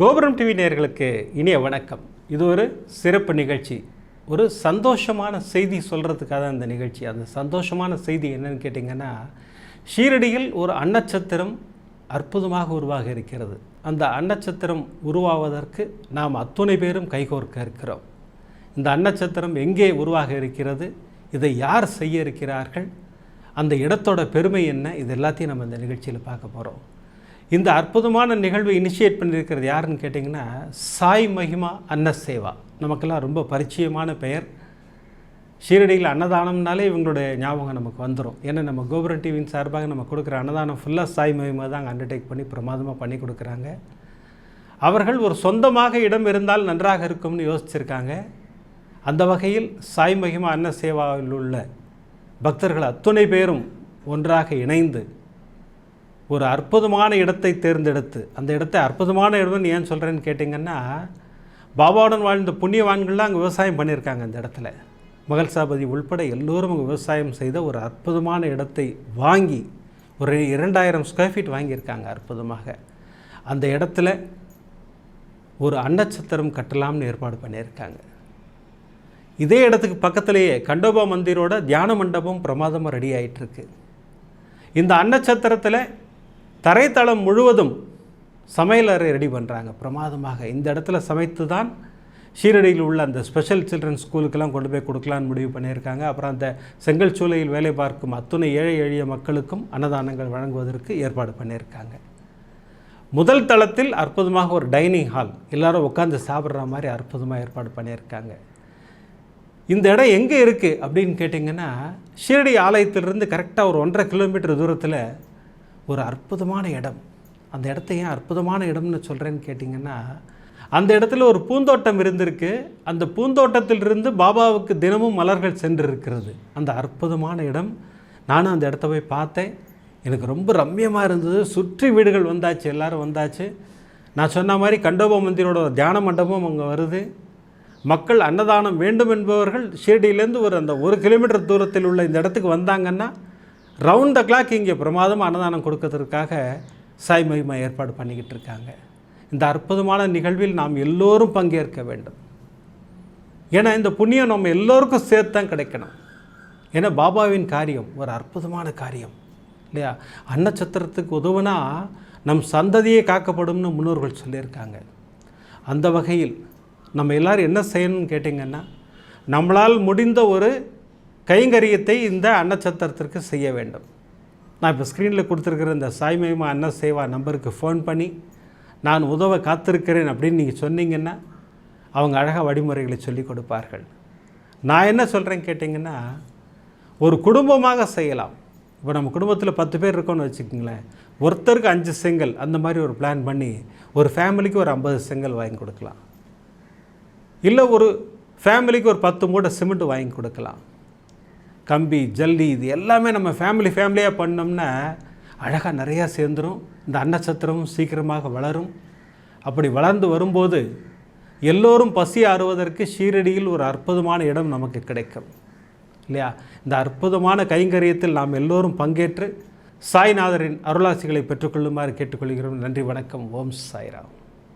கோபுரம் டிவி நேர்களுக்கு இனிய வணக்கம். இது ஒரு சிறப்பு நிகழ்ச்சி. ஒரு சந்தோஷமான செய்தி சொல்கிறதுக்காக அந்த இந்த நிகழ்ச்சி. அந்த சந்தோஷமான செய்தி என்னன்னு கேட்டிங்கன்னா ஷீரடியில் ஒரு அன்னச்சத்திரம் அற்புதமாக உருவாக இருக்கிறது. அந்த அன்னச்சத்திரம் உருவாவதற்கு நாம் அத்துணை பேரும் கைகோர்க்க இருக்கிறோம். இந்த அன்னச்சத்திரம் எங்கே உருவாக இருக்கிறது? இதை யார் செய்ய இருக்கிறார்கள்? அந்த இடத்தோட பெருமை என்ன? இது எல்லாத்தையும் நம்ம இந்த நிகழ்ச்சியில் பார்க்க போகிறோம் இந்த அற்புதமான நிகழ்வை இனிஷியேட் பண்ணியிருக்கிறது யாருன்னு கேட்டிங்கன்னா சாய் மகிமா அன்ன சேவா நமக்கெல்லாம் ரொம்ப பரிச்சயமான பெயர். ஷீரடியில் அன்னதானம்னாலே இவங்களுடைய ஞாபகம் நமக்கு வந்துடும் ஏன்னா நம்ம கோபுரம் டிவியின் சார்பாக நம்ம கொடுக்குற அன்னதானம் ஃபுல்லாக சாய் மகிமா தான் அங்கே அண்டர்டேக் பண்ணி பிரமாதமாக பண்ணி கொடுக்குறாங்க. அவர்கள் ஒரு சொந்தமாக இடம் இருந்தால் நன்றாக இருக்கும்னு யோசிச்சிருக்காங்க. அந்த வகையில் சாய் மகிமா அன்ன சேவாவில் உள்ள பக்தர்கள் அத்துணை பேரும் ஒன்றாக இணைந்து ஒரு அற்புதமான இடத்தை தேர்ந்தெடுத்து அந்த இடத்தை அற்புதமான இடம்னு ஏன் சொல்கிறேன்னு கேட்டிங்கன்னா பாபாவுடன் வாழ்ந்த புண்ணியவான்கள்லாம் அங்கே விவசாயம் பண்ணியிருக்காங்க அந்த இடத்துல. மகள்சாபதி உள்பட எல்லோரும் அங்கே விவசாயம் செய்த ஒரு அற்புதமான இடத்தை வாங்கி ஒரு இரண்டாயிரம் ஸ்கொயர் ஃபீட் வாங்கியிருக்காங்க அற்புதமாக. அந்த இடத்துல ஒரு அன்னச்சத்திரம் கட்டலாம்னு ஏற்பாடு பண்ணியிருக்காங்க. இதே இடத்துக்கு பக்கத்திலேயே கண்டோபா மந்திரோட தியான மண்டபம் பிரமாதமாக ரெடி ஆகிட்டுருக்கு இந்த அன்னச்சத்திரத்தில் தரைத்தளம் முழுவதும் சமையல் அறை ரெடி பண்ணுறாங்க பிரமாதமாக. இந்த இடத்துல சமைத்து தான் ஷீரடியில் உள்ள அந்த ஸ்பெஷல் சில்ட்ரன் ஸ்கூலுக்கெல்லாம் கொண்டு போய் கொடுக்கலான்னு முடிவு பண்ணியிருக்காங்க. அப்புறம் அந்த செங்கல் சூளையில் வேலை பார்க்கும் அத்துணை ஏழை எளிய மக்களுக்கும் அன்னதானங்கள் வழங்குவதற்கு ஏற்பாடு பண்ணியிருக்காங்க. முதல் தளத்தில் அற்புதமாக ஒரு டைனிங் ஹால் எல்லாரும் உட்காந்து சாப்பிட்ற மாதிரி அற்புதமாக ஏற்பாடு பண்ணியிருக்காங்க. இந்த இடம் எங்கே இருக்குது அப்படின்னு கேட்டிங்கன்னா ஷீரடி ஆலயத்திலிருந்து கரெக்டாக ஒரு ஒன்றரை கிலோமீட்டர் தூரத்தில் ஒரு அற்புதமான இடம். அந்த இடத்த ஏன் அற்புதமான இடம்னு சொல்கிறேன்னு கேட்டிங்கன்னா அந்த இடத்துல ஒரு பூந்தோட்டம் இருந்திருக்கு. அந்த பூந்தோட்டத்திலிருந்து பாபாவுக்கு தினமும் மலர்கள் சென்றிருக்கிறது. அந்த அற்புதமான இடம். நானும் அந்த இடத்த போய் பார்த்தேன். எனக்கு ரொம்ப ரம்மியமாக இருந்தது. சுற்றி வீடுகள் வந்தாச்சு எல்லோரும் வந்தாச்சு. நான் சொன்ன மாதிரி கண்டோப மந்திரோட தியான மண்டபம் அங்கே வருது. மக்கள் அன்னதானம் வேண்டும் என்பவர்கள் ஷீர்டியிலேருந்து ஒரு அந்த ஒரு கிலோமீட்டர் தூரத்தில் உள்ள இந்த இடத்துக்கு வந்தாங்கன்னா ரவுண்ட் த கிளாக் இங்கே பிரமாதமாக அன்னதானம் கொடுக்கறதுக்காக சாய் மகிமா ஏற்பாடு பண்ணிக்கிட்டு இருக்காங்க. இந்த அற்புதமான நிகழ்வில் நாம் எல்லோரும் பங்கேற்க வேண்டும். ஏன்னா இந்த புண்ணியம் நம்ம எல்லோருக்கும் சேர்த்து தான் கிடைக்கணும். ஏன்னா பாபாவின் காரியம் ஒரு அற்புதமான காரியம். இல்லையா? அன்னச்சத்திரத்துக்கு உதவுனா நம் சந்ததியே காக்கப்படும்னு முன்னோர்கள் சொல்லியிருக்காங்க. அந்த வகையில் நம்ம எல்லாரும் என்ன செய்யணும்னு கேட்டிங்கன்னா நம்மளால் முடிந்த ஒரு கைங்கரியத்தை இந்த அன்னச்சத்திரத்திற்கு செய்ய வேண்டும். நான் இப்போ ஸ்க்ரீனில் கொடுத்துருக்கிற இந்த சாய்மயமா அன்ன சேவா நம்பருக்கு ஃபோன் பண்ணி நான் உதவ காத்திருக்கிறேன் அப்படின்னு நீங்கள் சொன்னீங்கன்னா அவங்க அழகாக வழிமுறைகளை சொல்லி கொடுப்பார்கள். நான் என்ன சொல்கிறேன் கேட்டிங்கன்னா ஒரு குடும்பமாக செய்யலாம். இப்போ நம்ம குடும்பத்தில் பத்து பேர் இருக்கோம்னு வச்சுக்கோங்களேன். ஒருத்தருக்கு அஞ்சு செங்கல் அந்த மாதிரி ஒரு பிளான் பண்ணி ஒரு ஃபேமிலிக்கு ஒரு ஐம்பது செங்கல் வாங்கி கொடுக்கலாம். இல்லை ஒரு ஃபேமிலிக்கு ஒரு பத்து மூட்டை சிமெண்ட் வாங்கி கொடுக்கலாம். கம்பி ஜல்லி இது எல்லாமே நம்ம ஃபேமிலி ஃபேமிலியாக பண்ணோம்னா அழகாக நிறையா சேர்ந்துடும் இந்த அன்னச்சத்திரமும் சீக்கிரமாக வளரும். அப்படி வளர்ந்து வரும்போது எல்லோரும் பசி ஆறுவதற்கு ஷீரடியில் ஒரு அற்புதமான இடம் நமக்கு கிடைக்கும். இல்லையா? இந்த அற்புதமான கைங்கரியத்தில் நாம் எல்லோரும் பங்கேற்று சாய்நாதரின் அருளாசிகளை பெற்றுக்கொள்ளுமாறு கேட்டுக்கொள்கிறோம். நன்றி வணக்கம். ஓம் சாய்ராம்.